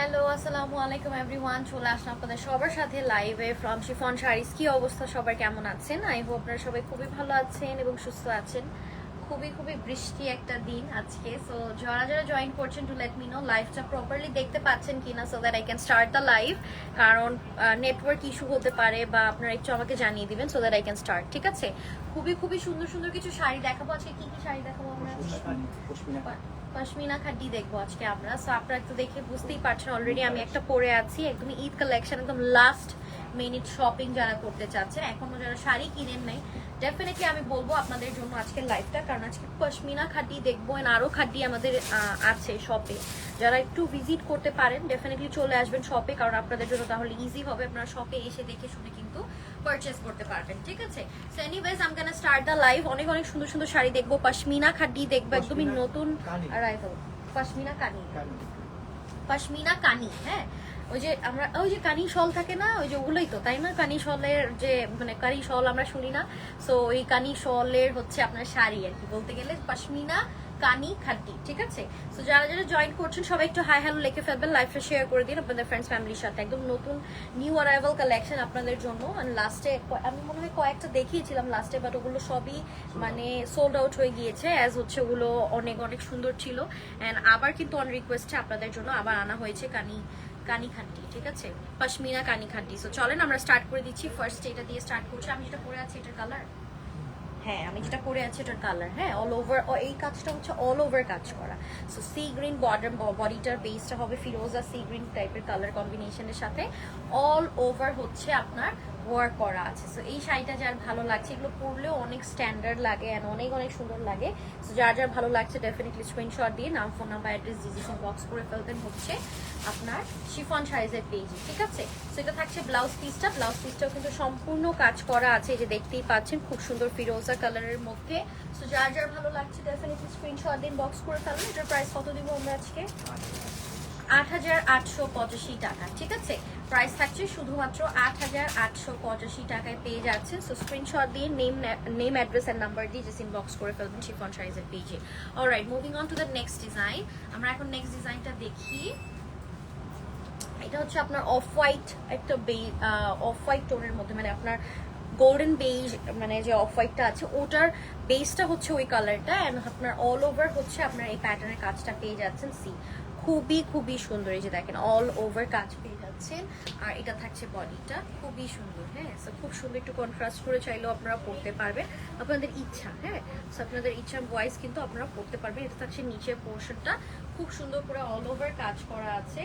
Hello আসসালামু আলাইকুম everyone চলে আসলাম আপনাদের সবার সাথে লাইভে ফ্রম শিফন শাড়িস কি অবস্থা? সবার কেমন আছেন? আই হোপ আপনারা সবাই খুবই ভালো আছেন এবং সুস্থ আছেন। খুবই খুবই বৃষ্টি একটা দিন আজকে সো যারা যারা জয়েন করছেন টু লেট মি নো লাইভটা প্রপারলি দেখতে পাচ্ছেন কিনা so that I can start the live কারণ নেটওয়ার্ক ইস্যু হতে পারে বা আপনারা একটু আমাকে জানিয়ে দিবেন so that I can start ঠিক আছে? খুবই খুবই সুন্দর সুন্দর কিছু শাড়ি দেখাবো। আজকে কি কি শাড়ি দেখাবো আমরা? পশমিনা খাড্ডি দেখব আজকে আমরা। সো আপনারা একটু দেখে বুঝতেই পারছেন অলরেডি আমি একটা পরে আছি। একদম ঈদ কালেকশন একদম লাস্ট মিনিট শপিং যারা করতে চাচ্ছেন, এখনও যারা শাড়ি কিনেন নাই ডেফিনেটলি আমি বলব আপনাদের জন্য আজকের লাইফটা কারণ আজকে পশমিনা খাড্ডি দেখব and আরও খাড্ডি আমাদের আছে শপে যারা একটু ভিজিট করতে পারেন ডেফিনেটলি চলে আসবেন শপে কারণ আপনাদের জন্য তাহলে ইজি হবে। আপনারা শপে এসে দেখে শুনে কিন্তু পারচেস করতে পারবেন ঠিক আছে? So anyways um gonna start the live অনেক অনেক সুন্দর সুন্দর শাড়ি দেখব। পশমিনা খাড্ডি দেখব একদমই নতুন। আড়াইশো পশমিনা কানি। পশমিনা কানি হ্যাঁ? ওই যে আমরা ওই যে কানি শল থাকে না ওই যে ওগুলোই তো তাই না? কানি শলের যে মানে কানি শল আমরা শুনি না। সো ওই কানি শলের হচ্ছে আপনার শাড়ি আর কি। বলতে গেলে পশমিনা কানি খাড্ডি ঠিক আছে? সো যারা যারা জয়েন করছেন, সবাই একটু হাই হ্যালো লিখে ফেলবেন লাইফে শেয়ার করে দিন আপনাদের ফ্রেন্ডস ফ্যামিলির সাথে। একদম নতুন নিউ অ্যারাইভাল কালেকশন আপনাদের জন্য। লাস্টে আমি মনে হয় কয়েকটা দেখিয়েছিলাম লাস্টে বাট ওগুলো সবই মানে সোল্ড আউট হয়ে গিয়েছে অ্যাজ হচ্ছে ওগুলো অনেক অনেক সুন্দর ছিল। অ্যান্ড আবার কিন্তু অন রিকোয়েস্টে আপনাদের জন্য আবার আনা হয়েছে কানি কানি খান্টি ঠিক আছে? পশমিনা কানি খান্টি সো চলেন আমরা স্টার্ট করে দিচ্ছি। ফার্স্ট এটা দিয়ে স্টার্ট করছি। আমি যেটা পরে আছি, এটার কালার হ্যাঁ আমি যেটা করে আছি এটার কালার হ্যাঁ অল ওভার এই কাজটা হচ্ছে অল ওভার কাজ করা। সো সি গ্রিন বর্ডার বডিটার বেসটা হবে ফিরোজা সি গ্রিন টাইপের কালার কম্বিনেশনের সাথে। অল ওভার হচ্ছে আপনার ওয়ার্ক করা আছে। সো এই শাড়িটা যার ভালো লাগছে, এগুলো পরলেও অনেক স্ট্যান্ডার্ড লাগে অ্যান্ড অনেক অনেক সুন্দর লাগে। সো যার যার ভালো লাগছে ডেফিনেটলি স্ক্রিনশট দিয়ে, নাম ফোন নাম্বার অ্যাড্রেস ডিজিশন বক্স করে ফেলবেন হচ্ছে আপনার শিফন সাইজের পেজে ঠিক আছে? সো এটা থাকছে ব্লাউজ পিসটা ব্লাউজ পিসটাও কিন্তু সম্পূর্ণ কাজ করা আছে যে দেখতেই পাচ্ছেন, খুব সুন্দর ফিরোজা কালারের মধ্যে। সো যার যার ভালো লাগছে ডেফিনেটলি স্ক্রিনশট দিন বক্স করে ফেলবেন। এটার প্রাইস কত দিব আমরা আজকে? আট হাজার আটশো পঁচাশি টাকা, ঠিক আছে? প্রাইস থাকছে শুধুমাত্র আট হাজার আটশো পঁচাশি টাকায় পেয়ে যাচ্ছেন। সো স্ক্রিনশট দিয়ে name name address and number দিয়ে জাস্ট ইনবক্স করে ফেলবেন শিফন সাইজের পেজে alright moving on to the next design আমরা এখন নেক্সট ডিজাইনটা দেখি। এটা হচ্ছে আপনার অফ হোয়াইট একটা অফ হোয়াইট টোনের মধ্যে মানে আপনার গোল্ডেন বেজ মানে যে অফ হোয়াইটটা আছে, ওটার বেসটা হচ্ছে ওই কালারটা অ্যান্ড আপনার অল ওভার হচ্ছে আপনার এই প্যাটার্নের কাজটা পেয়ে যাচ্ছেন সি খুবই খুবই সুন্দর এই যে দেখেন অল ওভার কাজ পেয়ে যাচ্ছেন। আর এটা থাকছে বডিটা খুবই সুন্দর হ্যাঁ? সো খুব সুন্দর একটু কন্ট্রাস্ট করে চাইলেও আপনারা পড়তে পারবেন। আপনাদের ইচ্ছা হ্যাঁ? সো আপনাদের ইচ্ছা ওয়াইজ কিন্তু আপনারা পড়তে পারবেন। এটা থাকছে নিচের পোর্শনটা খুব সুন্দর করে অল ওভার কাজ করা আছে।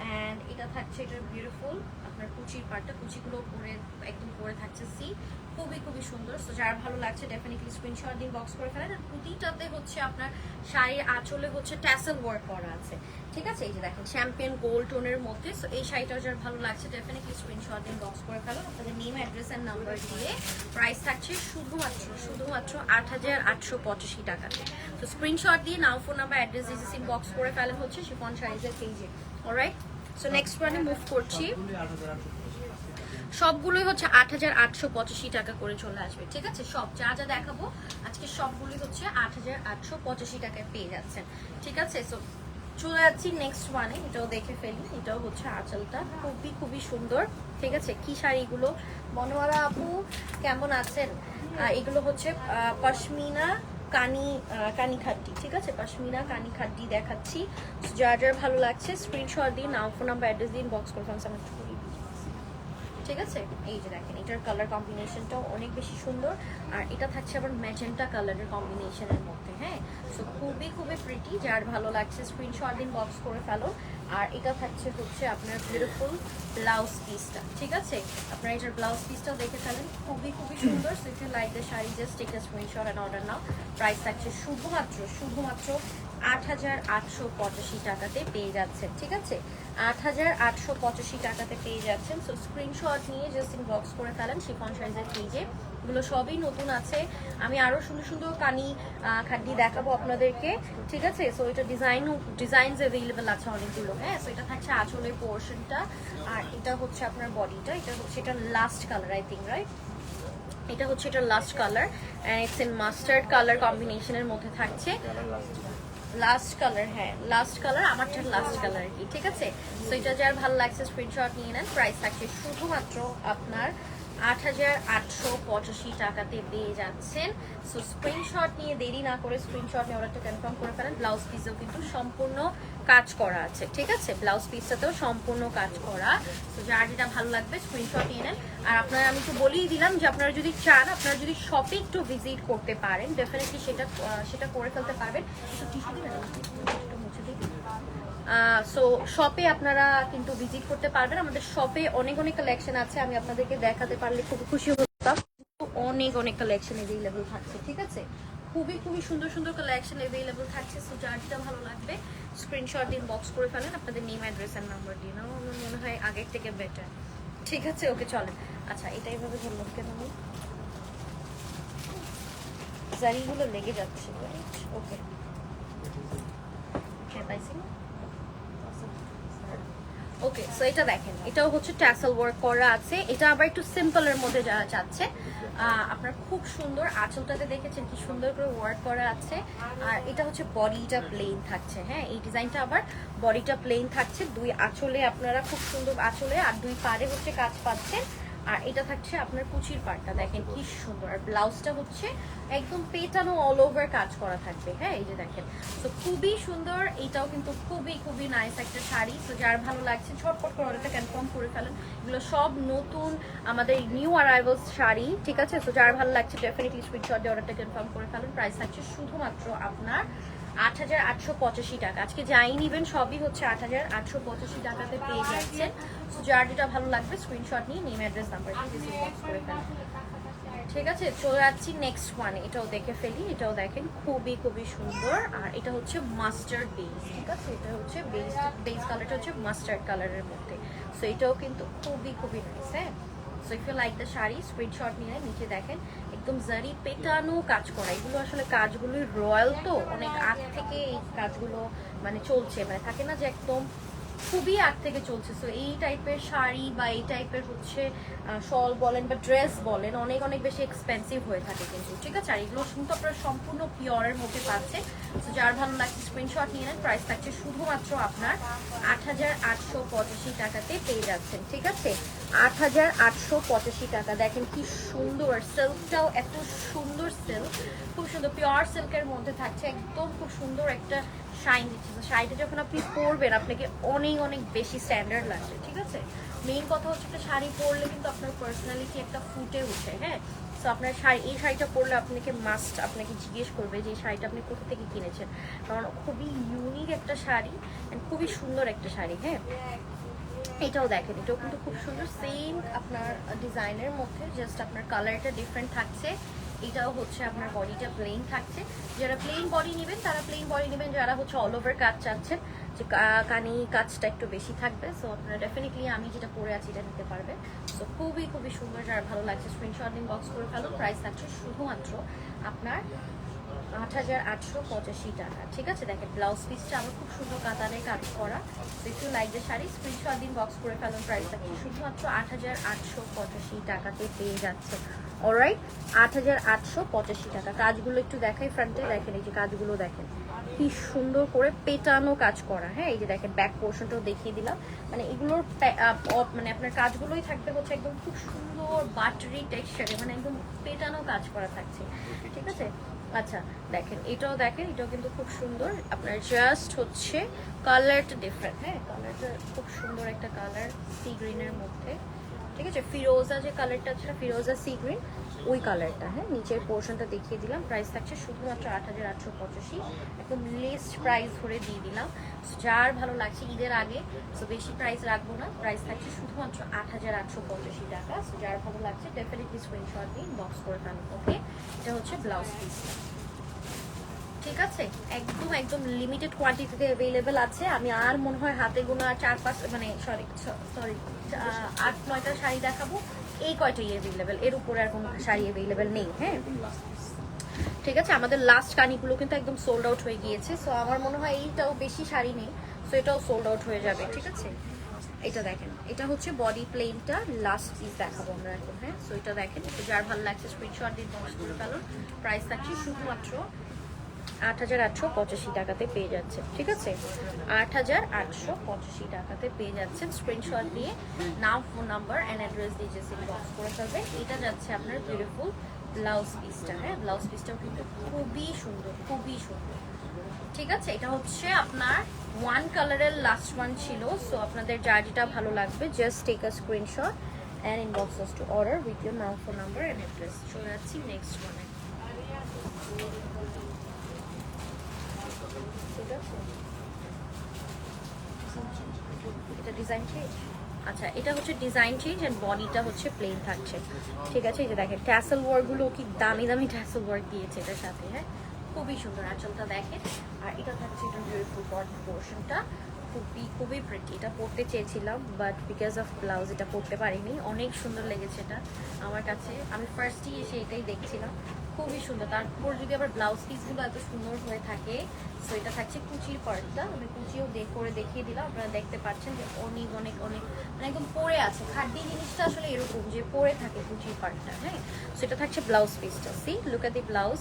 অ্যান্ড এটা থাকছে এটা বিউটিফুল আপনার কুচির পার্টটা কুচিগুলো পরে একদম পরে থাকছে সি। খুবই খুবই সুন্দর। সো যার ভালো লাগছে ডেফিনেটলি স্ক্রিনশট দিয়ে বক্স করে ফেলেন। আর প্রতিটাতে হচ্ছে আপনার শাড়ির আঁচলে হচ্ছে ট্যাসেল ওয়ার্ক করা আছে। ঠিক আছে? এই যে দেখেন চ্যাম্পিয়ন গোল্ড টোনের মধ্যে। সো এই শাড়িটাও যার ভালো লাগছে ডেফিনেটলি স্ক্রিনশট দিয়ে বক্স করে ফেলুন। আপনাদের নেম অ্যাড্রেস অ্যান্ড নাম্বার দিয়ে প্রাইস থাকছে শুধুমাত্র শুধুমাত্র আট হাজার আটশো পঁচাশি টাকাতে তো স্ক্রিনশট দিয়ে নাও ফোন নাম্বার অ্যাড্রেস দিয়ে বক্স করে ফেলেন হচ্ছে শিফন শাড়িজের পেজে অলরাইট সো নেক্সট ওয়ানে মুভ করছি। সবগুলোই হচ্ছে আট হাজার আটশো পঁচাশি টাকা করে চলে আসবে, ঠিক আছে? সব যা যা দেখাবো, আজকে সবগুলোই হচ্ছে আট হাজার আটশো পঁচাশি টাকায় পেয়ে যাচ্ছেন, ঠিক আছে? সো চলে যাচ্ছি নেক্সট ওয়ানে এটাও দেখে ফেলি, এটাও হচ্ছে আঁচলটা খুবই খুবই সুন্দর, ঠিক আছে? কি শাড়িগুলো? মনোয়ারা আপু, কেমন আছেন? এগুলো হচ্ছে পশমিনা কানি কানি খাড্ডি ঠিক আছে? পশমিনা কানি খাড্ডি দেখাচ্ছি। যার যার ভালো লাগছে স্ক্রিনশট দিন নাম ফোন নাম্বার অ্যাড্রেস দিন বক্স একটু করিয়ে দিচ্ছি। ঠিক আছে? এই যে দেখেন, এটার কালার কম্বিনেশনটাও অনেক বেশি সুন্দর। আর এটা থাকছে আবার ম্যাজেন্টা কালারের কম্বিনেশনের মধ্যে হ্যাঁ? সো খুবই খুবই প্রিটি যার ভালো লাগছে স্ক্রিনশট দিন বক্স করে ফেলো। আর এটা থাকছে হচ্ছে আপনার বিউটিফুল ব্লাউজ পিসটা ঠিক আছে? আপনারা এটার ব্লাউজ পিসটাও দেখে ফেলেন খুবই খুবই সুন্দর। So if you like the sari just take a screenshot and order now price থাকছে শুধুমাত্র শুধুমাত্র আট হাজার আটশো পঁচাশি টাকাতে পেয়ে যাচ্ছেন ঠিক আছে? আট হাজার আটশো পঁচাশি টাকাতে পেয়ে যাচ্ছেন। সো স্ক্রিনশট নিয়ে জাস্ট ইনবক্স করে ফেলেন শিফন সাইজের পেজে এগুলো সবই নতুন আছে। আমি আরও সুন্দর সুন্দর কানি খাড্ডি দেখাবো আপনাদেরকে, ঠিক আছে? সো এটা ডিজাইন ডিজাইনস অ্যাভেলেবেল আছে অনেকগুলো হ্যাঁ? সো এটা থাকছে আঁচলের পোর্শনটা আর এটা হচ্ছে আপনার বডিটা এটা হচ্ছে, এটা last colour I think right এটা হচ্ছে, এটা last colour and it's in mustard colour কম্বিনেশনের মধ্যে থাকছে। লাস্ট কালার হ্যাঁ লাস্ট কালার আমারটা লাস্ট কালার আর কি, ঠিক আছে? সো এটা যার ভালো লাগছে স্ক্রিনশট নিয়ে নেন প্রাইস থাকছে শুধুমাত্র আপনার আট হাজার আটশো পঁচাশি টাকাতে পেয়ে যাচ্ছেন। সো স্ক্রিনশট নিয়ে দেরি না করে স্ক্রিনশট নিয়ে অর্ডারটা কনফার্ম করে ফেলেন ব্লাউজ পিসেও কিন্তু সম্পূর্ণ কাজ করা আছে, ঠিক আছে? ব্লাউজ পিসটাতেও সম্পূর্ণ কাজ করা। তো যার যেটা ভালো লাগবে স্ক্রিনশট নিয়ে নেন। আর আপনারা, আমি তো বলেই দিলাম যে আপনারা যদি চান, আপনারা যদি শপে একটু ভিজিট করতে পারেন ডেফিনেটলি সেটা সেটা করে ফেলতে পারবেন। একটু টিস্যু দিবেন? সো শপে আপনারা কিন্তু ভিজিট করতে পারবেন। আমাদের শপে অনেক অনেক কালেকশন আছে। আমি আপনাদেরকে দেখাতে পারলে খুব খুশি হতাম। অনেক অনেক কালেকশন অ্যাভেলেবল থাকছে, ঠিক আছে? খুবই খুবই সুন্দর সুন্দর কালেকশন অ্যাভেলেবল থাকছে। সো যার যেটা ভালো লাগবে স্ক্রিনশট দিন বক্স করে ফেলেন। আপনাদের নেম অ্যাড্রেস এন্ড নাম্বার দিয়ে। নাও আমার মনে হয় আগের থেকে বেটার ঠিক আছে? ওকে, চলেন। আচ্ছা এটা এইভাবে ধরলাম কেন আমি জারিগুলো লেগে যাচ্ছে ওকে হ্যাঁ পাইছি। না ওকে সো এটা দেখেন, এটাও হচ্ছে ট্যাসেল ওয়ার্ক করা আছে। এটা আবার একটু সিম্পলের মধ্যে যারা চাচ্ছে আপনার খুব সুন্দর আঁচলটাতে দেখেছেন কি সুন্দর করে ওয়ার্ক করা আছে। আর এটা হচ্ছে বডিটা প্লেন থাকছে হ্যাঁ? এই ডিজাইনটা আবার বডিটা প্লেন থাকছে। দুই আঁচলে আপনারা খুব সুন্দর আঁচলে আর দুই পারে হচ্ছে কাজ পাচ্ছেন। আর এটা থাকছে আপনার কুচির পার্টটা দেখেন কি সুন্দর। আর ব্লাউজটা হচ্ছে একদম পেটানো অল ওভার কাজ করা থাকবে। হ্যাঁ এই যে দেখেন। তো খুবই সুন্দর। এটাও কিন্তু খুবই খুবই নাইস একটা শাড়ি। তো যার ভালো লাগছে ঝটপট করে অর্ডারটা কনফার্ম করে ফেলেন। এগুলো সব নতুন আমাদের নিউ অ্যারাইভালস শাড়ি ঠিক আছে? তো যার ভালো লাগছে ডেফিনেটলি স্ক্রিনশট দিয়ে অর্ডারটা কনফার্ম করে ফেলেন। প্রাইস থাকছে শুধুমাত্র আপনার আট হাজার আটশো পঁচাশি টাকা। আজকে যাই নিবেন সবই হচ্ছে আট হাজার আটশো পঁচাশি টাকাতে পেয়ে যাচ্ছেন। যেটা ভালো লাগবে স্ক্রিনশট নিয়ে নেম অ্যাড্রেস নাম্বার ঠিক আছে, চলে যাচ্ছি নেক্সট ওয়ান এটাও দেখে ফেলি, এটাও দেখেন, খুবই খুবই সুন্দর। আর এটা হচ্ছে মাস্টার্ড বেস ঠিক আছে? এটা হচ্ছে বেস বেস কালারটা হচ্ছে মাস্টার্ড কালারের মধ্যে। সো এটাও কিন্তু খুবই খুবই নাইস হ্যাঁ? So if you like the sari screenshot নিয়ে নিচে দেখেন একদম জারি পেটানো কাজ করা। এগুলো আসলে কাজগুলোই রয়্যাল তো, অনেক আগ থেকে এই কাজগুলো মানে চলছে। মানে থাকে না যে একদম খুবই আগ থেকে চলছে। সো এই টাইপের শাড়ি বা এই টাইপের হচ্ছে শল বলেন বা ড্রেস বলেন, অনেক অনেক বেশি এক্সপেন্সিভ হয়ে থাকে কিন্তু। ঠিক আছে? আর এগুলো কিন্তু আপনারা সম্পূর্ণ পিওরের মধ্যে পাচ্ছে সো যার ভালো লাগছে স্ক্রিনশট নিয়ে নেন। প্রাইস থাকছে শুধুমাত্র আপনার আট হাজার আটশো পঁচাশি টাকাতে পেয়ে যাচ্ছেন। ঠিক আছে? আট হাজার আটশো পঁচাশি টাকা। দেখেন কি সুন্দর সিল্কটাও এত সুন্দর সিল্ক খুব সুন্দর পিওর সিল্কের মধ্যে থাকছে, একদম খুব সুন্দর একটা শাইন দিচ্ছে। তো শাড়িটা যখন আপনি পরবেন, আপনাকে অনেক অনেক বেশি স্ট্যান্ডার্ড লাগছে ঠিক আছে? মেইন কথা হচ্ছে একটা শাড়ি পরলে কিন্তু আপনার পার্সোনালিটি একটা ফুটে উঠে হ্যাঁ? তো আপনার শাড়ি, এই শাড়িটা পরলে আপনাকে মাস্ট আপনাকে জিজ্ঞেস করবে যে এই শাড়িটা আপনি কোথা থেকে কিনেছেন? কারণ খুবই ইউনিক একটা শাড়ি and খুবই সুন্দর একটা শাড়ি হ্যাঁ? এটাও দেখেন, এটাও কিন্তু খুব সুন্দর। সেম আপনার ডিজাইনের মধ্যে জাস্ট আপনার কালারটা ডিফারেন্ট থাকছে। এটাও হচ্ছে আপনার বডিটা প্লেন থাকছে। যারা প্লেন বডি নেবেন, তারা প্লেন বডি নেবেন। যারা হচ্ছে অল ওভার কাজ চাচ্ছেন, যে কানি কাজটা একটু বেশি থাকবে। সো আপনারা ডেফিনেটলি আমি যেটা পরে আছি, এটা নিতে পারবে সো খুবই খুবই সুন্দর, যারা ভালো লাগছে স্ক্রিনশট দিন বক্স করে ফেলো। প্রাইস থাকছে শুধুমাত্র আপনার আট হাজার আটশো পঁচাশি টাকা। ঠিক আছে? দেখেন ব্লাউজ পিসটা আমার খুব সুন্দর কাতারে কাজ করা। একটু লাইক দ্য শাড়ি স্ক্রিনশট দিন বক্স করে ফেলুন প্রাইস থাকছে শুধুমাত্র আট হাজার আটশো পঁচাশি টাকাতে পেয়ে যাচ্ছে। অলরাইট আট হাজার আটশো পঁচাশি টাকা। কাজগুলো একটু দেখাই ফ্রন্টে দেখেন, এই যে কাজগুলো দেখেন, কি সুন্দর করে পেটানো কাজ করা। হ্যাঁ এই যে দেখেন ব্যাক পোর্শনটাও দেখিয়ে দিলাম। মানে এগুলোর মানে আপনার কাজগুলোই থাকবে হচ্ছে একদম খুব সুন্দর বাটারি টেক্সচারে মানে একদম পেটানো কাজ করা থাকছে। ঠিক আছে? আচ্ছা দেখেন, এটাও দেখেন, এটাও কিন্তু খুব সুন্দর। আপনার জাস্ট হচ্ছে কালারটা ডিফারেন্ট হ্যাঁ? কালারটা খুব সুন্দর একটা কালার সি গ্রিনের মধ্যে। ঠিক আছে, ফিরোজা যে কালারটা আছে ফিরোজা সি গ্রিন ওই কালারটা হ্যাঁ? নিচের পোর্শনটা দেখিয়ে দিলাম। প্রাইস থাকছে শুধুমাত্র আট হাজার আটশো পঁচাশি। একদম লেস্ট প্রাইস ধরে দিয়ে দিলাম। যার ভালো লাগছে ঈদের আগে সো বেশি প্রাইস রাখব না। প্রাইস থাকছে শুধুমাত্র আট হাজার আটশো পঁচাশি টাকা। সো যার ভালো লাগছে ডেফিনেটলি স্ক্রিনশট দিন বক্স করে ফেলুন ওকে এটা হচ্ছে ব্লাউজ পিস ঠিক আছে? একদম একদম লিমিটেড কোয়ান্টিটিতে অ্যাভেলেবেল আছে। আমি আর মনে হয় হাতে গোনা চার পাঁচ মানে সরি সরি আট, নয়টা শাড়ি দেখাবো। এই কয়টাই অ্যাভেলেবেল এর উপরে আর কোনো শাড়ি অ্যাভেলেবেল নেই হ্যাঁ? ঠিক আছে? আমাদের লাস্ট কানিগুলো কিন্তু একদম সোল্ড আউট হয়ে গিয়েছে। সো আমার মনে হয় এইটাও বেশি শাড়ি নেই। সো এটাও সোল্ড আউট হয়ে যাবে, ঠিক আছে? এটা দেখেন। এটা হচ্ছে বডি প্লেনটা লাস্ট পিস দেখাবো আমরা এখন হ্যাঁ? সো এটা দেখেন। যার ভালো লাগছে স্ক্রিনশট দিয়ে বক্স করে ফেলুন প্রাইস থাকছে শুধুমাত্র আট হাজার আটশো পঁচাশি টাকাতে পেয়ে যাচ্ছে, ঠিক আছে? আট হাজার আটশো পঁচাশি টাকাতে পেয়ে যাচ্ছেন। স্ক্রিনশট দিয়ে নাম ফোন নাম্বার অ্যান্ড অ্যাড্রেস দিয়ে যে বক্স করে ফেলবেন এটা যাচ্ছে আপনার বিউটিফুল ব্লাউজ পিসটা হ্যাঁ? ব্লাউজ পিসটাও কিন্তু খুবই সুন্দর খুবই সুন্দর। ঠিক আছে? এটা হচ্ছে আপনার ওয়ান কালারের লাস্ট ওয়ান ছিল সো আপনাদের যার যেটা ভালো লাগবে just take a screenshot and inbox to order with your নাম ফোন নাম্বার অ্যান্ড অ্যাড্রেস চলে যাচ্ছি নেক্সট ওয়ানে এটা ডিজাইন চেঞ্জ আচ্ছা এটা হচ্ছে ডিজাইন চেঞ্জ অ্যান্ড বডিটা হচ্ছে প্লেন থাকছে। ঠিক আছে দেখেন ওয়ার্কগুলো কি দামি দামি ওয়ার্ক দিয়েছে এটার সাথে হ্যাঁ? খুবই সুন্দর দেখেন। আর এটা খুবই খুবই প্রিটি এটা পরতে চেয়েছিলাম বাট বিকজ অফ ব্লাউজ এটা পরতে পারিনি। অনেক সুন্দর লেগেছে এটা আমার কাছে। আমি ফার্স্টই এসে এটাই দেখছিলাম। খুবই সুন্দর। তারপর যদি আবার ব্লাউজ পিসগুলো এত সুন্দর হয়ে থাকে সো এটা থাকছে কুচির পার্টটা আমি কুচিও করে দেখিয়ে দিলাম। আপনারা দেখতে পাচ্ছেন যে অনেক অনেক অনেক মানে একদম পরে আছে। খাদ্যি জিনিসটা আসলে এরকম যে পরে থাকে কুচির পার্টটা হ্যাঁ? সো এটা থাকছে ব্লাউজ পিসটা see look at the blouse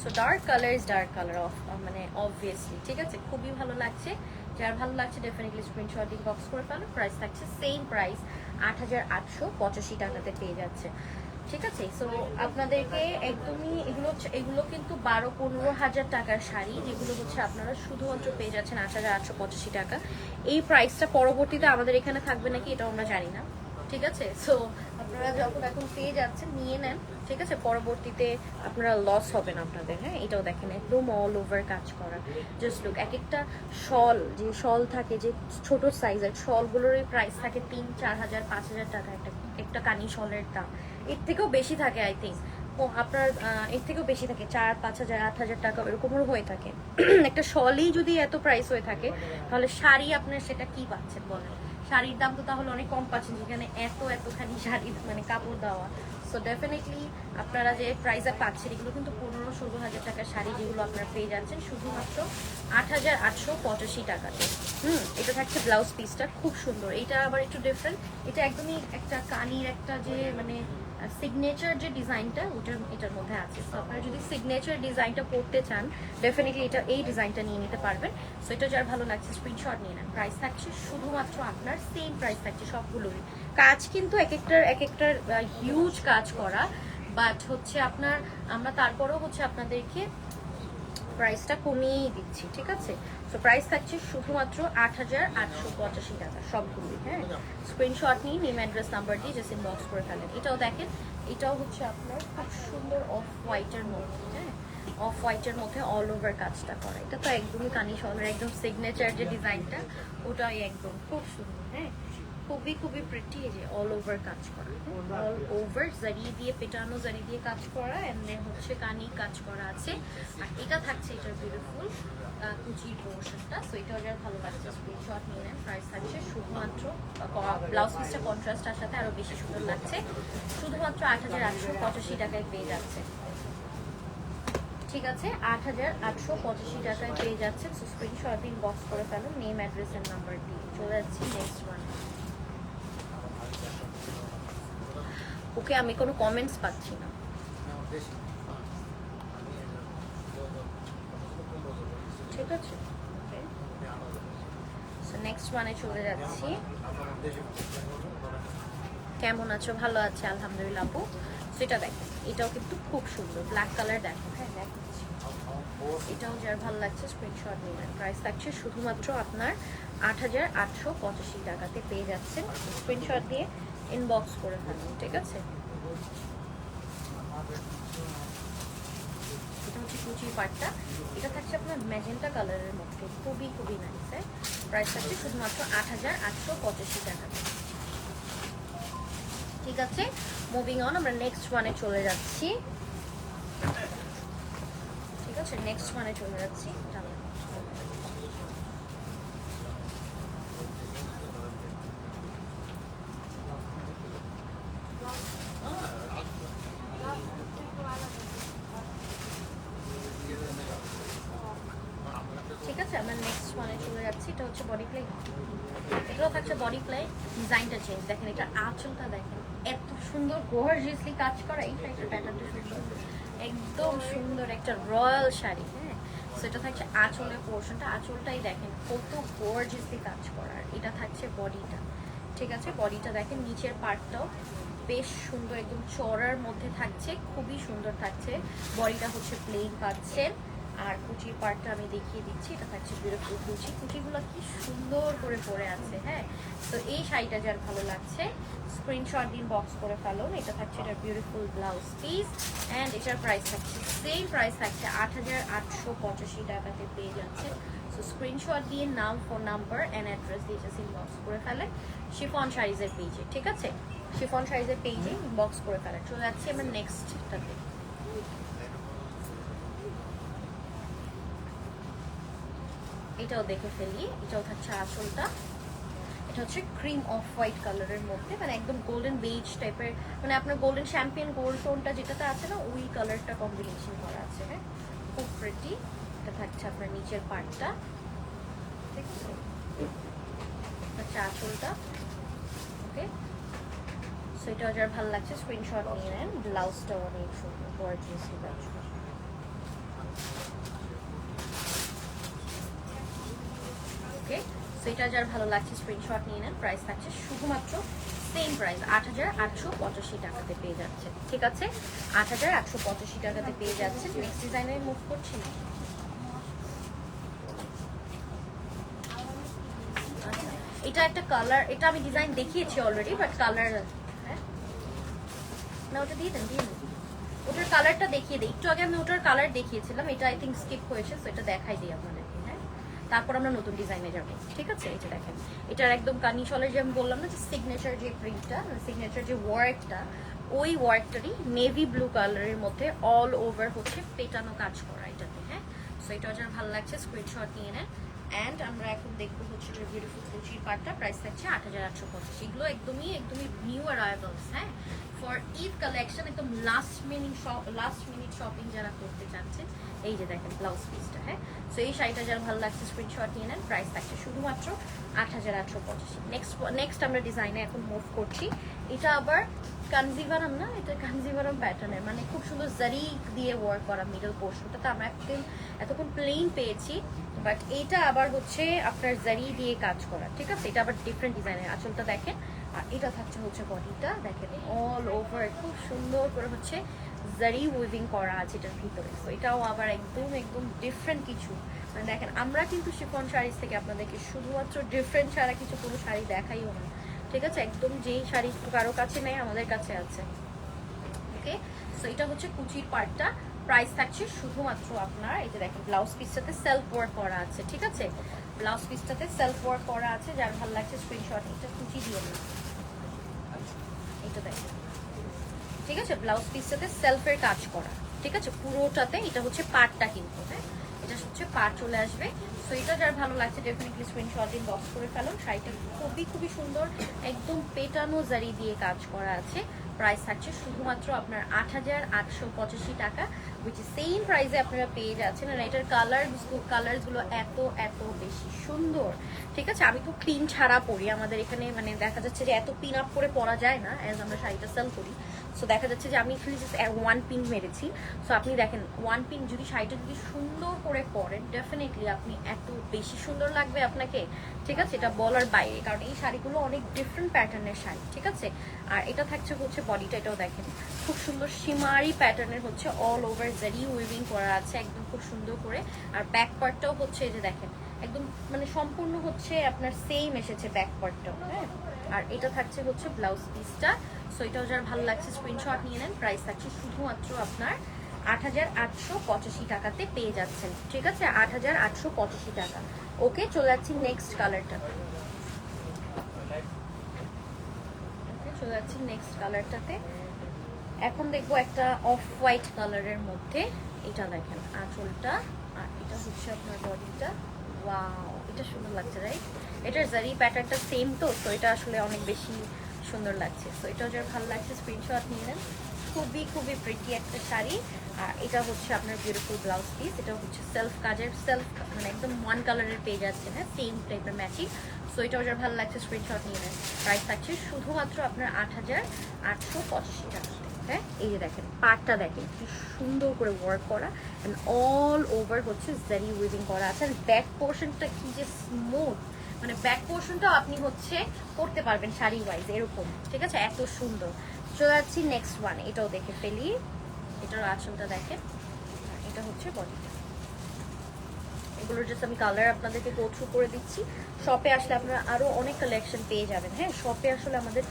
so dark colour is dark colour of মানে অবভিয়াসলি ঠিক আছে? খুবই ভালো লাগছে। যার ভালো লাগছে ডেফিনেটলি স্ক্রিনশট বক্স করে ফেলো। প্রাইস থাকছে সেম প্রাইস আট হাজার আটশো পঁচাশি টাকাতে পেয়ে যাচ্ছে। ঠিক আছে? সো আপনাদেরকে একদমই এগুলো এগুলো কিন্তু বারো পনেরো হাজার টাকার শাড়ি, যেগুলো হচ্ছে আপনারা শুধুমাত্র পেয়ে যাচ্ছেন আট হাজার আটশো পঁচাশি টাকা। এই প্রাইসটা পরবর্তীতে আমাদের এখানে থাকবে নাকি এটাও আমরা জানি না। ঠিক আছে? সো আপনারা যখন এখন পেয়ে যাচ্ছেন, নিয়ে নেন। ঠিক আছে? পরবর্তীতে আপনারা লস হবে না আপনাদের হ্যাঁ? এটাও দেখেন, একদম অল ওভার কাজ করা। জাস্ট লুক এক একটা শল যে শল থাকে, যে ছোট সাইজের শলগুলোর প্রাইস থাকে তিন, চার হাজার, পাঁচ হাজার টাকা, একটা একটা কানি শলের দাম। এর থেকেও বেশি থাকে আই থিঙ্ক আপনার এর থেকেও বেশি থাকে, চার, পাঁচ হাজার, আট হাজার টাকা এরকমও হয়ে থাকে। একটা শলই যদি এত প্রাইস হয়ে থাকে, তাহলে শাড়ি আপনার সেটা কি পাচ্ছেন বলেন? শাড়ির দাম তো তাহলে অনেক কম পাচ্ছেন, যেখানে এত, এতখানি শাড়ি মানে কাপড় দেওয়া। সো ডেফিনেটলি আপনারা যে প্রাইসে পাচ্ছেন, এগুলো কিন্তু পনেরো, ষোলো হাজার টাকার শাড়ি যেগুলো আপনারা পেয়ে যাচ্ছেন, শুধুমাত্র আট হাজার আটশো পঁচাশি টাকাতে। হুম, এটা থাকছে ব্লাউজ পিসটা খুব সুন্দর। এটা আবার একটু ডিফারেন্ট এটা একদমই একটা কানির একটা যে মানে সিগনেচার যে ডিজাইনটা ওটার, এটার মধ্যে আছে। সো আপনারা যদি সিগনেচার ডিজাইনটা করতে চান ডেফিনেটলি এটা, এই ডিজাইনটা নিয়ে নিতে পারবেন। সো এটা যার ভালো লাগছে স্ক্রিনশট নিয়ে নেন। প্রাইস থাকছে শুধুমাত্র আপনার সেম প্রাইস থাকছে সবগুলোরই। কাজ কিন্তু এক একটার এক একটার হিউজ কাজ করা। বাট হচ্ছে আপনার, আমরা তারপরেও হচ্ছে আপনাদেরকে প্রাইসটা কমিয়েই দিচ্ছি, ঠিক আছে? তো প্রাইস থাকছে শুধুমাত্র আট হাজার আটশো পঁচাশি টাকা সবগুলোই হ্যাঁ? স্ক্রিনশট নিয়ে নেম অ্যাড্রেস নাম্বার দিয়ে জাস্ট ইনবক্স করে ফেলেন। এটাও দেখেন এটাও হচ্ছে আপনার খুব সুন্দর অফ হোয়াইটের মধ্যে হ্যাঁ? অফ হোয়াইটের মধ্যে অল ওভার কাজটা করা। এটা তো একদমই কানি শলের একদম সিগনেচার যে ডিজাইনটা ওটাই একদম খুব সুন্দর হ্যাঁ? খুবই খুবই প্রিটি যে অল ওভার কাজ করা অল ওভার জারি দিয়ে পেটানো জারি দিয়ে কাজ করা দেন হচ্ছে কানি কাজ করা আছে। আর এটা থাকছে এটার বিউটিফুল কুচির পোর্শনটা। সো ভালো লাগছে স্ক্রিনশট নিয়ে নেন প্রাইস থাকছে শুধুমাত্র ব্লাউজ পিসটা কন্ট্রাস্টার সাথে আরও বেশি সুন্দর লাগছে। শুধুমাত্র আট হাজার আটশো পঁচাশি টাকায় পেয়ে যাচ্ছে। ঠিক আছে, আট হাজার আটশো পঁচাশি টাকায় পেয়ে যাচ্ছে সো স্ক্রিনশট দিন বক্স করে ফেলো নেম অ্যাড্রেস এর নাম্বার দিয়ে। চলে যাচ্ছি নেক্সট ওয়ান ওকে, আমি কোনো কমেন্টস পাচ্ছি না। ঠিক আছে নেক্সট ওয়ানে চলে যাচ্ছি। কেমন আছো? ভালো আছে, আলহামদুলিল্লাহ আপু। সেটা দেখো, এটাও কিন্তু খুব সুন্দর। ব্ল্যাক কালার দেখো হ্যাঁ দেখাচ্ছি এটাও যার ভালো লাগছে স্ক্রিনশট নেবেন প্রাইস থাকছে শুধুমাত্র আপনার আট হাজার আটশো পঁচাশি টাকাতে পেয়ে যাচ্ছেন। স্ক্রিনশট দিয়ে ইনবক্স করে ফেলুন, ঠিক আছে? এটা হচ্ছে কুচির পার্টটা এটা থাকছে আপনার ম্যাজেন্টা কালারের মধ্যে, খুবই খুবই নাইস হ্যাঁ প্রাইস থাকছে শুধুমাত্র আট হাজার আটশো পঁচাশি টাকা। ঠিক আছে? মুভিং অন আমরা নেক্সট ওয়ানে চলে যাচ্ছি। ঠিক আছে? নেক্সট ওয়ানে চলে যাচ্ছি দাঁড়ান। ঠিক আছে আমরা নেক্সট ওয়ানে চলে যাচ্ছি এটা হচ্ছে বডি প্লে এটাও থাকছে বডি প্লে ডিজাইনটা চেঞ্জ দেখেন এটা আঁচলটা দেখেন এত সুন্দর গর্জিয়াসলি কাজ করা, এই শাড়িটার প্যাটার্নটা সুন্দর। একদম সুন্দর একটা রয়্যাল শাড়ি হ্যাঁ? সো এটা থাকছে আঁচলের পোর্শনটা আঁচলটাই দেখেন, কত গর্জিয়াসলি কাজ করার এটা থাকছে বডিটা ঠিক আছে? বডিটা দেখেন, নিচের পার্টটাও বেশ সুন্দর, একদম চড়ার মধ্যে থাকছে, খুবই সুন্দর থাকছে। বডিটা হচ্ছে প্লেন পাচ্ছেন। আর কুচির পার্টটা আমি দেখিয়ে দিচ্ছি। এটা থাকছে বিউটিফুল কুচি। কুচিগুলো কি সুন্দর করে পরে আছে হ্যাঁ? তো এই শাড়িটা যার ভালো লাগছে স্ক্রিনশট দিন বক্স করে ফেলুন। এটা থাকছে এটার বিউটিফুল ব্লাউজ পিস অ্যান্ড এটার প্রাইস থাকছে সেম প্রাইস থাকছে আট হাজার আটশো পঁচাশি টাকাতে পেয়ে যাচ্ছে। সো স্ক্রিনশট দিয়ে নাম ফোন নাম্বার অ্যান্ড অ্যাড্রেস দিয়ে জাস্ট ইনবক্স করে ফেলেন। শিফন সাইজের পেজে ঠিক আছে? শিফন সাইজের পেজে ইনবক্স করে ফেলেন। চলে যাচ্ছি আমরা নেক্সটটাতে এটাও দেখে ফেলি। এটাও থাকছে আসলটা। এটা হচ্ছে ক্রিম অফ হোয়াইট কালারের মধ্যে মানে একদম গোল্ডেন বেজ টাইপের মানে আপনার গোল্ডেন চ্যাম্পিয়ন গোল্ড টোনটা যেটাতে আছে না, ওই কালারটা কম্বিনেশন করা আছে হ্যাঁ? খুব প্রেটি এটা থাকছে আপনার নিচের পার্টটা ঠিক আছে? আচ্ছা আঁচলটা ওকে সো এটা যার ভালো লাগছে স্ক্রিনশট নিয়ে নেন। ব্লাউজটাও অনেক সুন্দর গর্জিয়াসলি ব্লাউজ ওকে সো এটা যার ভালো লাগছে স্ক্রিনশট নিয়ে নেন। প্রাইস থাকছে শুধুমাত্র সেম প্রাইস আট হাজার আটশো পঁচাশি টাকাতে পেয়ে যাচ্ছে। ঠিক আছে? আট হাজার আটশো পঁচাশি টাকাতে পেয়ে যাচ্ছে। নেক্সট ডিজাইনে মুভ করছি না। এটা একটা কালার এটা আমি ডিজাইন দেখিয়েছি অলরেডি বাট কালার না, ওটা দিয়ে দেন দিয়ে দেন। ওটার কালারটা দেখিয়ে দিই। একটু আগে আমি ওটার কালার দেখিয়েছিলাম, এটা আই থিঙ্ক স্কিপ হয়েছে সো এটা দেখাই দিই আপনাদেরকে হ্যাঁ তারপর আমরা নতুন ডিজাইনে যাব। ঠিক আছে? এটা দেখেন, এটার একদম কানি শলের যে আমি বললাম না যে সিগনেচার যে প্রিন্টটা সিগনেচার যে ওয়ার্কটা ওই ওয়ার্কটারই নেভি ব্লু কালারের মধ্যে অল ওভার হচ্ছে পেটানো কাজ করা এটাতে হ্যাঁ? সো এটা যার ভালো লাগছে স্ক্রিনশট নিয়ে নেন। অ্যান্ড আমরা এখন দেখব হচ্ছে যে বিউটিফুল কুচির পার্টটা প্রাইস থাকছে আট হাজার আটশো পঞ্চাশ। এগুলো একদমই একদমই নিউ অ্যারাইভালস হ্যাঁ? ফর ঈদ কালেকশন একদম last minute shop last minute shopping যারা করতে চাচ্ছেন এই যে দেখেন ব্লাউজ পিসটা হ্যাঁ? সো এই শাড়িটা যার ভালো লাগছে স্ক্রিনশট নিয়ে নেন প্রাইস থাকছে শুধুমাত্র আট হাজার আটশো পঁচাশি। নেক্সট নেক্সট আমরা ডিজাইনে এখন মুভ করছি। এটা আবার কানজিভারাম না? এটা কানজিভারাম প্যাটার্নের মানে খুব সুন্দর জারি দিয়ে ওয়ার্ক করা মিডল পোর্শনটা তো আমরা একদিন এতক্ষণ প্লেন পেয়েছি বাট এটা আবার হচ্ছে আপনার জারি দিয়ে কাজ করা, ঠিক আছে? এটা আবার ডিফারেন্ট ডিজাইনের আঁচলটা দেখেন। আর এটা থাকছে হচ্ছে বডিটা, দেখেন অল ওভার খুব সুন্দর করে হচ্ছে জারি উইভিং করা আছে এটার ভিতরে। তো এটাও আবার একদম একদম ডিফারেন্ট কিছু। মানে দেখেন আমরা কিন্তু শিফন শাড়ির থেকে আপনাদেরকে শুধুমাত্র ডিফারেন্ট ছাড়া কিছু কোনো শাড়ি দেখাইও না। ঠিক আছে? একদম যেই শাড়ি কারও কাছে নেই আমাদের কাছে আছে। ওকে? সো এটা হচ্ছে কুচির পার্টটা প্রাইস থাকছে শুধুমাত্র আপনার এই যে দেখেন ব্লাউজ পিসটাতে সেলফ ওয়ার্ক করা আছে। ঠিক আছে? ব্লাউজ পিসটাতে সেলফ ওয়ার্ক করা আছে। যার ভালো লাগছে স্ক্রিনশট এটা কুচি দিয়ে না। এটা দেখেন। ঠিক আছে? ব্লাউজ পিসটাতে সেলফের কাজ করা। ঠিক আছে? পুরোটাতে এটা হচ্ছে পার্টটা কিন্তু হ্যাঁ? এটা হচ্ছে পার্ট চলে আসবে। সো এটা যার ভালো লাগছে ডেফিনেটলি স্ক্রিনশট দিন বক্স করে ফেলুন। শাড়িটা খুবই খুবই সুন্দর, একদম পেটানো জারি দিয়ে কাজ করা আছে। প্রাইস থাকছে শুধুমাত্র আপনার আট হাজার আটশো পঁচাশি টাকা উইচ সেম প্রাইসে আপনারা পেয়ে যাচ্ছেন। আর এটার কালার কালারগুলো এত এত বেশি সুন্দর। ঠিক আছে? আমি তো পিন ছাড়া পরি। আমাদের এখানে মানে দেখা যাচ্ছে যে এত পিন আপ করে পরা যায় না অ্যাজ আমরা শাড়িটা সেল করি। সো দেখা যাচ্ছে যে আমি এখানে জাস্ট ওয়ান পিন মেরেছি। সো আপনি দেখেন ওয়ান পিন যদি শাড়িটা যদি সুন্দর করে পরেন ডেফিনেটলি আপনি এত বেশি সুন্দর লাগবে আপনাকে। ঠিক আছে? এটা বলার বাইরে, কারণ এই শাড়িগুলো অনেক ডিফারেন্ট প্যাটার্নের শাড়ি, ঠিক আছে? আর এটা থাকছে হচ্ছে বডিটা এটাও দেখেন। খুব সুন্দর সীমারি প্যাটার্নের হচ্ছে অল ওভার জারি উইভিং করা আছে, একদম খুব সুন্দর করে। আর ব্যাক পার্টটাও হচ্ছে এই যে দেখেন, একদম মানে সম্পূর্ণ হচ্ছে আপনার সেম এসেছে ব্যাক পার্টটাও হ্যাঁ? আর এটা থাকছে হচ্ছে ব্লাউজ পিসটা সো যার ভালো লাগছে স্ক্রিনশট নিয়ে নেন। প্রাইস থাকছে শুধুমাত্র আপনার আট হাজার আটশো পঁচাশি টাকাতে পেয়ে যাচ্ছেন। ঠিক আছে? আট হাজার আটশো পঁচাশি টাকা। ওকে চলে যাচ্ছি নেক্সট কালারটা চলে যাচ্ছি নেক্সট কালারটাতে এখন দেখব একটা অফ হোয়াইট কালারের মধ্যে। এটা দেখেন, আঁচলটা। আর এটা হচ্ছে আপনার বডিটা ওয়াও এটা সুন্দর লাগছে রাইট এটার জারি প্যাটার্নটা সেম তো তো এটা আসলে অনেক বেশি সুন্দর লাগছে। তো এটাও যার ভালো লাগছে স্ক্রিনশট নিয়ে নেন। খুবই খুবই প্রিটি একটা শাড়ি। আর এটা হচ্ছে আপনার বিউটিফুল ব্লাউজ পিস এটা হচ্ছে সেলফ কাজের সেলফ মানে একদম ওয়ান কালারের পেয়ে যাচ্ছে হ্যাঁ সেম টাইপের ম্যাচিং সো এটাও যার ভালো লাগছে স্ক্রিনশট নিয়ে নেন। প্রাইস থাকছে শুধুমাত্র আপনার আট হাজার আটশো পঁচাশি টাকা। হ্যাঁ এই যে দেখেন, পাটটা দেখেন, কি সুন্দর করে ওয়ার্ক করা। অ্যান্ড অল ওভার হচ্ছে জারি উইভিং করা আছে। ব্যাক পোর্শনটা কি যে স্মুথ মানে ব্যাক পোর্শনটাও আপনি হচ্ছে করতে পারবেন শাড়ি ওয়াইজ এরকম। ঠিক আছে? এত সুন্দর। চলে যাচ্ছি নেক্সট ওয়ান এটাও দেখে ফেলি। এটার আঁচলটা আর এটা হচ্ছে বডিটা এগুলোর জাস্ট আমি কালার আপনাদেরকে গো করে দিচ্ছি। শপে আসলে আপনারা আরও অনেক কালেকশন পেয়ে যাবেন হ্যাঁ? শপে আসলে আমাদের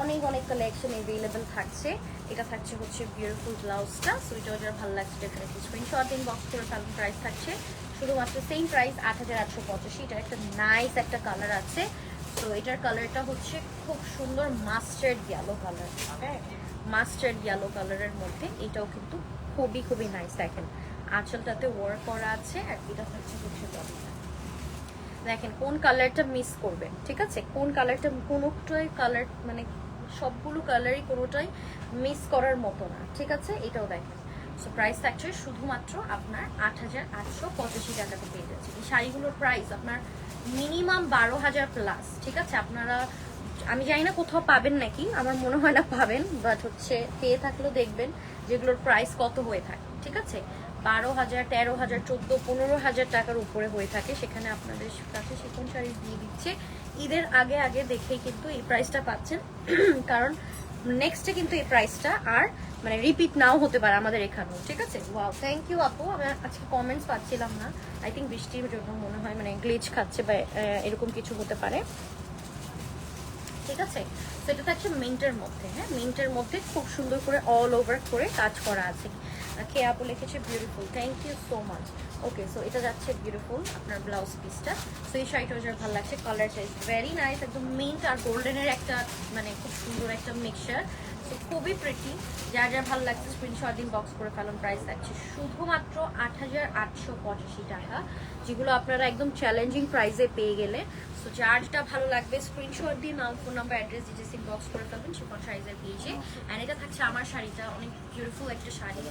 অনেক অনেক কালেকশন অ্যাভেলেবেল থাকছে। এটা থাকছে হচ্ছে বিউটিফুল ব্লাউজটা সো এটাও যারা ভালো লাগছে ডেফিনেটলি স্ক্রিনশট ইনবক্স করে ফেলুন প্রাইস থাকছে। শুধুমাত্র সেম প্রাইস আট হাজার আটশো পঁচাশি, এটার একটা নাইস একটা কালার আছে। তো এটার কালারটা হচ্ছে খুব সুন্দর mustard yellow colour mustard yellow কালারের মধ্যে এটাও কিন্তু খুবই খুবই নাইস দেখেন। আঁচলটাতে ওয়ার্ক করা আছে আর এটা হচ্ছে হচ্ছে দেখেন, কোন কালারটা মিস করবেন, ঠিক আছে? কোন কালারটা কোনোটাই কালার মানে সবগুলো কালারই কোনোটাই মিস করার মতো না, ঠিক আছে? এটাও দেখেন। সো প্রাইস থাকছে শুধুমাত্র আপনার আট হাজার আটশো পঁচাশি টাকাতে পেয়ে যাচ্ছে এই শাড়িগুলোর প্রাইস আপনার মিনিমাম বারো হাজার প্লাস ঠিক আছে? আপনারা, আমি জানি না কোথাও পাবেন নাকি, আমার মনে হয় না পাবেন বাট হচ্ছে পেয়ে থাকলেও দেখবেন যেগুলোর প্রাইস কত হয়ে থাকে, ঠিক আছে? বারো হাজার, তেরো হাজার, চোদ্দ, পনেরো হাজার টাকার উপরে হয়ে থাকে। সেখানে আপনাদের কাছে শিকন শাড়ি দিয়ে দিচ্ছে। ঈদের আগে আগে দেখেই কিন্তু এই প্রাইসটা পাচ্ছেন। কারণ নেক্সটে কিন্তু এই প্রাইসটা আর মানে রিপিট নাও হতে পারে আমাদের এখানেও, ঠিক আছে? ওয়াও থ্যাংক ইউ আপু। আমি আজকে কমেন্টস পাচ্ছিলাম না। আই থিঙ্ক বৃষ্টির জন্য মনে হয় মানে গ্লিচ খাচ্ছে বা এরকম কিছু হতে পারে। ঠিক আছে? সেটা থাকছে মিন্টের মধ্যে হ্যাঁ? মিন্টের মধ্যে খুব সুন্দর করে অল ওভার করে কাজ করা আছে। কে আপু লিখেছে beautiful thank you so much okay so এটা যাচ্ছে বিউটিফুল আপনার ব্লাউজ পিসটা সো এই শাড়িটা যার ভালো লাগছে কালারটা ইজ ভেরি নাইস একদম মিন্ট আর গোল্ডেনের একটা মানে খুব সুন্দর একটা মিক্সচার তো খুবই প্রিটি যার যার ভালো লাগছে স্ক্রিনশট দিন বক্স করে ফেলুন প্রাইস থাকছে শুধুমাত্র আট হাজার আটশো পঁচাশি টাকা, যেগুলো আপনারা একদম চ্যালেঞ্জিং প্রাইসে পেয়ে গেলে। সো যার যেটা ভালো লাগবে। স্ক্রিনশট দিয়ে নাম phone number address details inbox করে ফেলবেন শিপন সাইজের পেজে অ্যান্ড এটা থাকছে আমার শাড়িটা অনেক বিউটিফুল একটা শাড়ি।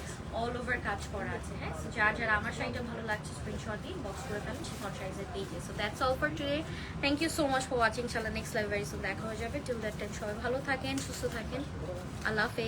অল ওভার কাজ করা আছে হ্যাঁ? সো যার যার আমার শাড়িটা ভালো লাগছে স্ক্রিনশট দিয়ে ইনবক্স করে ফেলবেন শিপন সাইজের পেজে so that's all for today thank you so much for watching ইনশাল্লাহ নেক্সট লাইভ ভেরি সুন দেখা হয়ে যাবে। টিল দ্যাট টাইম সবাই ভালো থাকেন সুস্থ থাকেন। আল্লাহ হাফেজ।